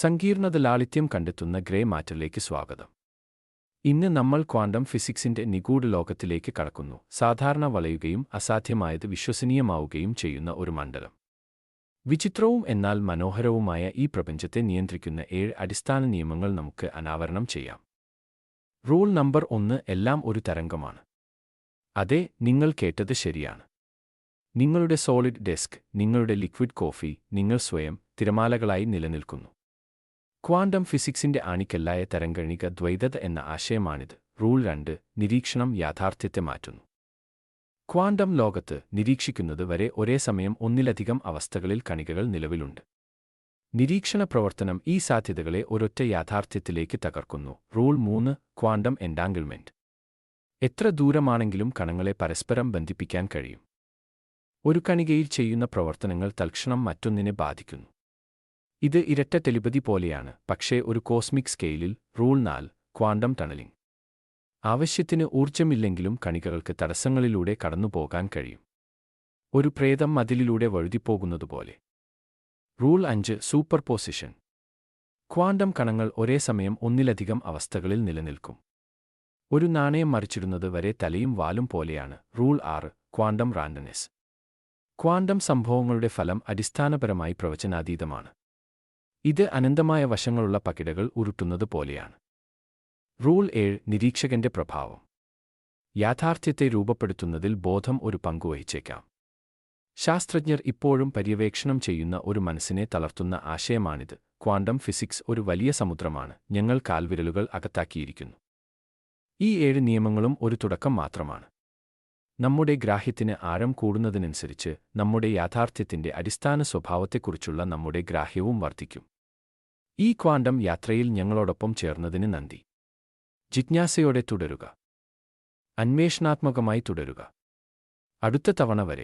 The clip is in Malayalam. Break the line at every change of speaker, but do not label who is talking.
സങ്കീർണത ലാളിത്യം കണ്ടെത്തുന്ന ഗ്രേ മാറ്ററിലേക്ക് സ്വാഗതം. ഇന്ന് നമ്മൾ ക്വാണ്ടം ഫിസിക്സിന്റെ നിഗൂഢ ലോകത്തിലേക്ക് കടക്കുന്നു. സാധാരണ വളയുകയും അസാധ്യമായത് വിശ്വസനീയമാവുകയും ചെയ്യുന്ന ഒരു മണ്ഡലം. വിചിത്രവും എന്നാൽ മനോഹരവുമായ ഈ പ്രപഞ്ചത്തെ നിയന്ത്രിക്കുന്ന ഏഴ് അടിസ്ഥാന നിയമങ്ങൾ നമുക്ക് അനാവരണം ചെയ്യാം. റൂൾ നമ്പർ ഒന്ന് എല്ലാം ഒരു തരംഗമാണ്. അതെ നിങ്ങൾ കേട്ടത് ശരിയാണ്. നിങ്ങളുടെ സോളിഡ് ഡെസ്ക് നിങ്ങളുടെ ലിക്വിഡ് കോഫി നിങ്ങൾ സ്വയം തിരമാലകളായി നിലനിൽക്കുന്നു. ക്വാണ്ടം ഫിസിക്സിന്റെ ആണിക്കല്ലായ തരംഗണിക ദ്വൈതത എന്ന ആശയമാണിത്. റൂൾ രണ്ട് നിരീക്ഷണം യാഥാർത്ഥ്യത്തെ മാറ്റുന്നു. ക്വാണ്ടം ലോകത്ത് നിരീക്ഷിക്കുന്നത് വരെ ഒരേ സമയം ഒന്നിലധികം അവസ്ഥകളിൽ കണികകൾ നിലവിലുണ്ട്. നിരീക്ഷണ പ്രവർത്തനം ഈ സാധ്യതകളെ ഒരൊറ്റ യാഥാർത്ഥ്യത്തിലേക്ക് തകർക്കുന്നു. റൂൾ മൂന്ന് ക്വാണ്ടം എൻഡാങ്കിൾമെന്റ്. എത്ര ദൂരമാണെങ്കിലും കണങ്ങളെ പരസ്പരം ബന്ധിപ്പിക്കാൻ കഴിയും. ഒരു കണികയിൽ ചെയ്യുന്ന പ്രവർത്തനങ്ങൾ തൽക്ഷണം മറ്റൊന്നിനെ ബാധിക്കുന്നു. ഇത് ഇരട്ട ടെലിപതി പോലെയാണ് പക്ഷേ ഒരു കോസ്മിക് സ്കെയിലിൽ റൂൾ നാൽ ക്വാണ്ടം ടണലിംഗ്. ആവശ്യത്തിന് ഊർജമില്ലെങ്കിലും കണികകൾക്ക് തടസ്സങ്ങളിലൂടെ കടന്നുപോകാൻ കഴിയും. ഒരു പ്രേതം മതിലിലൂടെ വഴുതിപ്പോകുന്നതുപോലെ. റൂൾ അഞ്ച് സൂപ്പർപോസിഷൻ. ക്വാണ്ടം കണങ്ങൾ ഒരേ സമയം ഒന്നിലധികം അവസ്ഥകളിൽ നിലനിൽക്കും. ഒരു നാണയം മറിച്ചിടുന്നത് വരെ തലയും വാലും പോലെയാണ് റൂൾ ആറ് ക്വാണ്ടം റാൻഡനെസ്. ക്വാണ്ടം സംഭവങ്ങളുടെ ഫലം അടിസ്ഥാനപരമായി പ്രവചനാതീതമാണ്. ഇത് അനന്തമായ വശങ്ങളുള്ള പകിടകൾ ഉരുട്ടുന്നത് പോലെയാണ്. റൂൾ ഏഴ് നിരീക്ഷകന്റെ പ്രഭാവം. യാഥാർത്ഥ്യത്തെ രൂപപ്പെടുത്തുന്നതിൽ ബോധം ഒരു പങ്കുവഹിച്ചേക്കാം ശാസ്ത്രജ്ഞർ ഇപ്പോഴും പര്യവേക്ഷണം ചെയ്യുന്ന ഒരു മനസ്സിനെ തളർത്തുന്ന ആശയമാണിത്. ക്വാണ്ടം ഫിസിക്സ് ഒരു വലിയ സമുദ്രമാണ്. ഞങ്ങൾ കാൽവിരലുകൾ അകത്താക്കിയിരിക്കുന്നു. ഈ ഏഴ് നിയമങ്ങളും ഒരു തുടക്കം മാത്രമാണ്. നമ്മുടെ ഗ്രാഹ്യത്തിന് ആഴം കൂടുന്നതിനനുസരിച്ച് നമ്മുടെ യാഥാർത്ഥ്യത്തിന്റെ അടിസ്ഥാന സ്വഭാവത്തെക്കുറിച്ചുള്ള നമ്മുടെ ഗ്രാഹ്യവും വർദ്ധിക്കും. ഈ ക്വാണ്ടം യാത്രയിൽ ഞങ്ങളോടൊപ്പം ചേർന്നതിന് നന്ദി. ജിജ്ഞാസയോടെ തുടരുക. അന്വേഷണാത്മകമായി തുടരുക. അടുത്ത തവണ വരെ.